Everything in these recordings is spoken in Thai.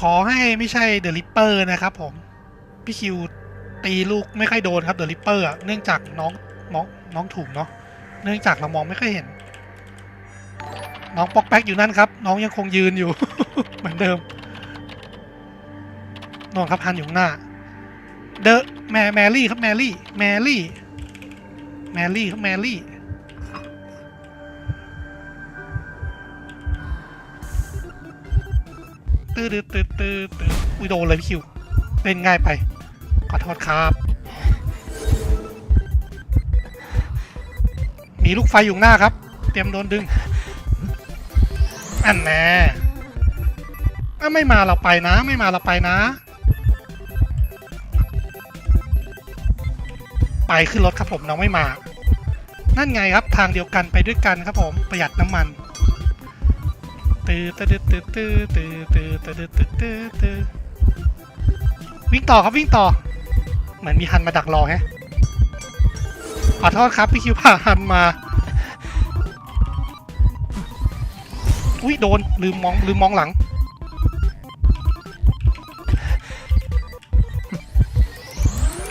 ขอให้ไม่ใช่เดอะริปเปอร์นะครับผม พี่คิวตีลูกไม่ค่อยโดนครับเดอะริปเปอร์เนื่องจากน้องน้องน้องถูกเนาะเนื่องจากเรามองไม่ค่อยเห็น น้องปอกแป๊กอยู่นั่นครับ น้องยังคงยืนอยู่ เหมือนเดิมนอนครับพันอยู่หน้า เดอะแมแมรี่ครับแมรี่แมรี่แมรี่ครับแมรี่ ตื้อตื้อตื้อตื้อตื้ออุ้ยโดนเลยพี่คิว เล่นง่ายไป ขอโทษครับ มีลูกไฟอยู่หน้าครับ เตรียมโดนดึง อันแน่อะไม่มาเราไปนะ ไม่มาเราไปนะ ไปขึ้นรถครับผมน้องไม่มา นั่นไงครับทางเดียวกันไปด้วยกันครับผมประหยัดน้ำมัน ตื้อตื้อตื้อตื้อตื้อตื้อตื้อตื้อตื้อตื้อวิ่งต่อครับวิ่งต่อ เหมือนมีฮันมาดักรอแฮะขอโทษครับพี่คิวพาฮันมา อุ้ยโดนลืมมองลืมมองหลัง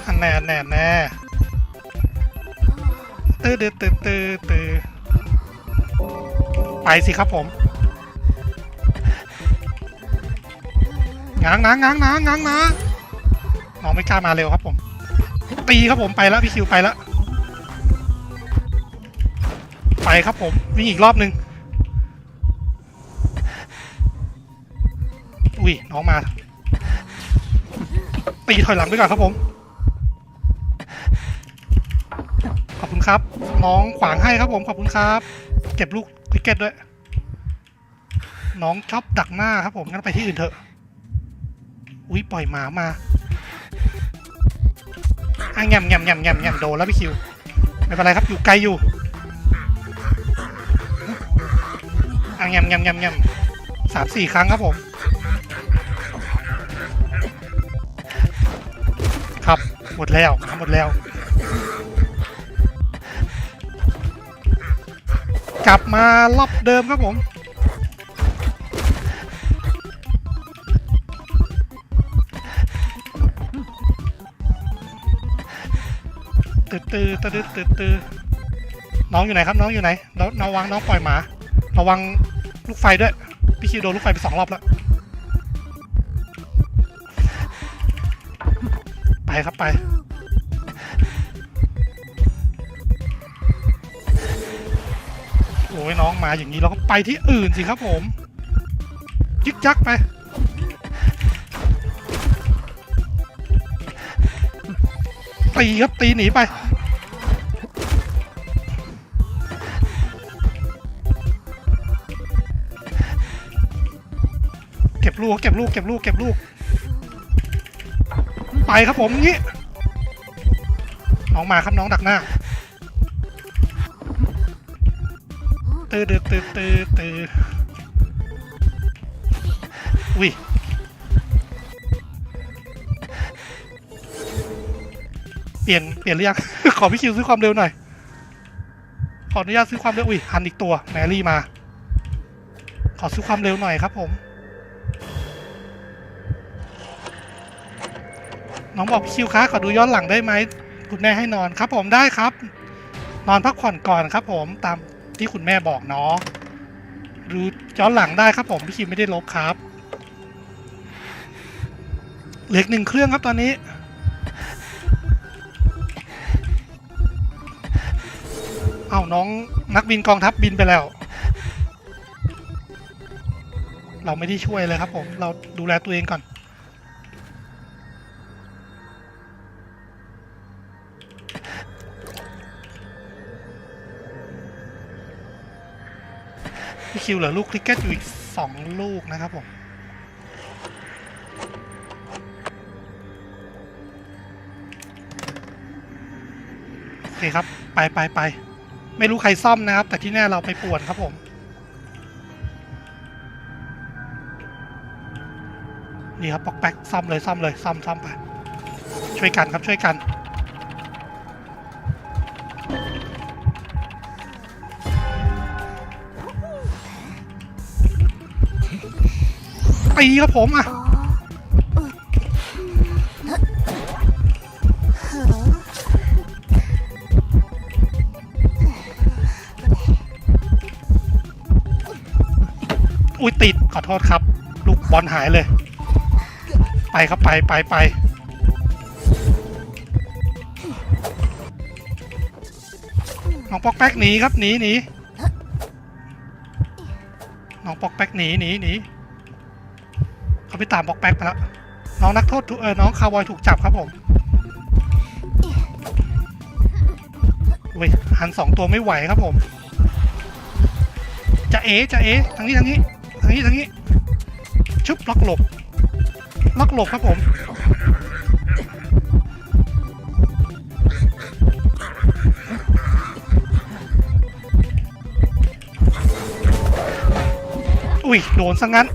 อันแน่อันแน่อันแน่ตื้อตื้อตื้อตื้อตื้อไปสิครับผม ง้างง้างง้างง้างง้างง้างน้องไม่กล้ามาเร็วครับผม ตีครับผมไปแล้วพี่คิวไปแล้ว ไปครับผมวิ่งอีกรอบหนึ่งอุ้ยน้องมา ตีถอยหลังไปก่อนครับผม ขอบคุณครับ น้องขวางให้ครับผมขอบคุณครับ เก็บลูกคริกเก็ตด้วย น้องชอบดักหน้าครับผมงั้นไปที่อื่นเถอะ อุ้ยปล่อยหมามาอะแงมแงมแงมแงมแงมโดนแล้วพี่คิว ไม่เป็นไรครับอยู่ไกลอยู่อะแงมแงมแงมแงมสามสี่ครั้งครับผม ครับหมดแล้วหมดแล้วกลับมารอบเดิมครับผม ตืดตืดตืดตืดตืดน้องอยู่ไหนครับน้องอยู่ไหนน้องระวังน้องปล่อยหมาระวังลูกไฟด้วยพี่คิวโดนลูกไฟไปสองรอบแล้วไปครับไปโอ้ยน้องมาอย่างนี้เราก็ไปที่อื่นสิครับผมยึกยักไปตีครับตีหนีไป ลูกเก็บลูกเก็บลูกเก็บลูก ไปครับผมงี้น้องมาครับน้องดักหน้าตืดตืดตืดตืดตืดอุ้ยเปลี่ยนเปลี่ยนหรือยัง ขอพี่คิวซื้อความเร็วหน่อย ขออนุญาตซื้อความเร็วอุ้ยหันอีกตัวแมรี่มา ขอซื้อความเร็วหน่อยครับผม น้องบอกพี่คิวคะขอดูย้อนหลังได้ไหมคุณแม่ให้นอนครับผมได้ครับ นอนพักผ่อนก่อนครับ ผมตามที่คุณแม่บอกเนาะดูย้อนหลังได้ครับผมพี่คิวไม่ได้ลบครับเหลืออกหนึ่งเครื่องครับตอนนี้ เอ้าน้องนักบินกองทัพบินไปแล้ว เราไม่ได้ช่วยเลยครับผม เราดูแลตัวเองก่อน คิวเหลือลูกคริกเก็ตอยู่อีกสองลูกนะครับผมโอเคครับ ไปไปไปไม่รู้ใครซ่อมนะครับ แต่ที่แน่เราไปป่วนครับผมนี่ครับปอกแป๊กซ่อมเลยซ่อมเลยซ่อมซ่อมไปช่วยกันครับช่วยกัน ตีครับผมอะอุ้ยติดขอโทษครับ ลูกบอลหายเลย ไปครับไปไปไปน้องปอกแป๊กหนีครับหนีหนีน้องปอกแป๊กหนีหนีหนี เขาไปตามปอกแป๊กไปแล้วน้องนักโทษถูกเออน้องคาวบอยถูกจับครับผมเว้ยหันสองตัวไม่ไหวครับผมจะเอจะเอทางนี้ทางนี้ทางนี้ทางนี้ชุบล็อกหลบล็อกหลบครับผมอุ้ยโดนซะงั้น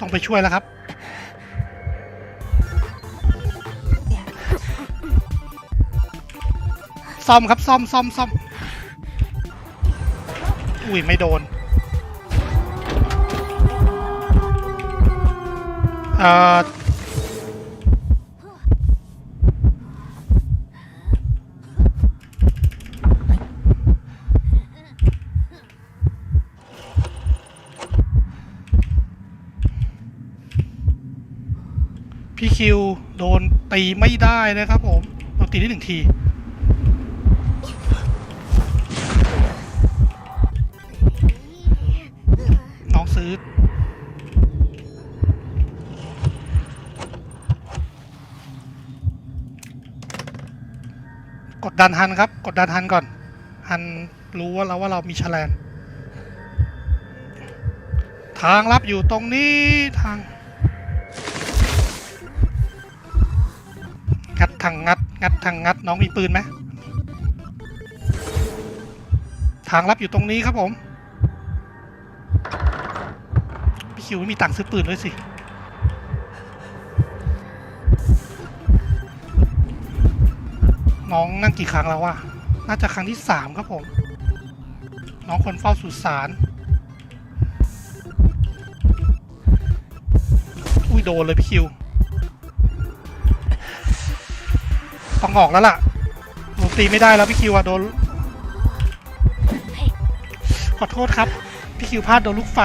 ต้องไปช่วยแล้วครับ ซ่อมครับซ่อมซ่อมซ่อมอุ้ยไม่โดน เอ่อ พี่คิวโดนตีไม่ได้เลยครับผมโดนตีได้หนึ่งที น้องซื้อ กดดันฮันครับ กดดันฮันก่อน ฮันรู้ว่าเราว่าเรามีแฉลนทางลับอยู่ตรงนี้ทาง ทางงัด งัดทางงัด น้องมีปืนไหมทางลับอยู่ตรงนี้ครับผม พี่คิวไม่มีตังค์ซื้อปืนด้วยสิ น้องนั่งกี่ครั้งแล้ววะ น่าจะครั้งที่สามครับผม น้องคนเฝ้าสุสาน อุ้ยโดนเลยพี่คิว ต้องออกแล้วล่ะโดนตีไม่ได้แล้วพี่คิวอะโดน ขอโทษครับ พี่คิวพลาดโดนลูกไฟ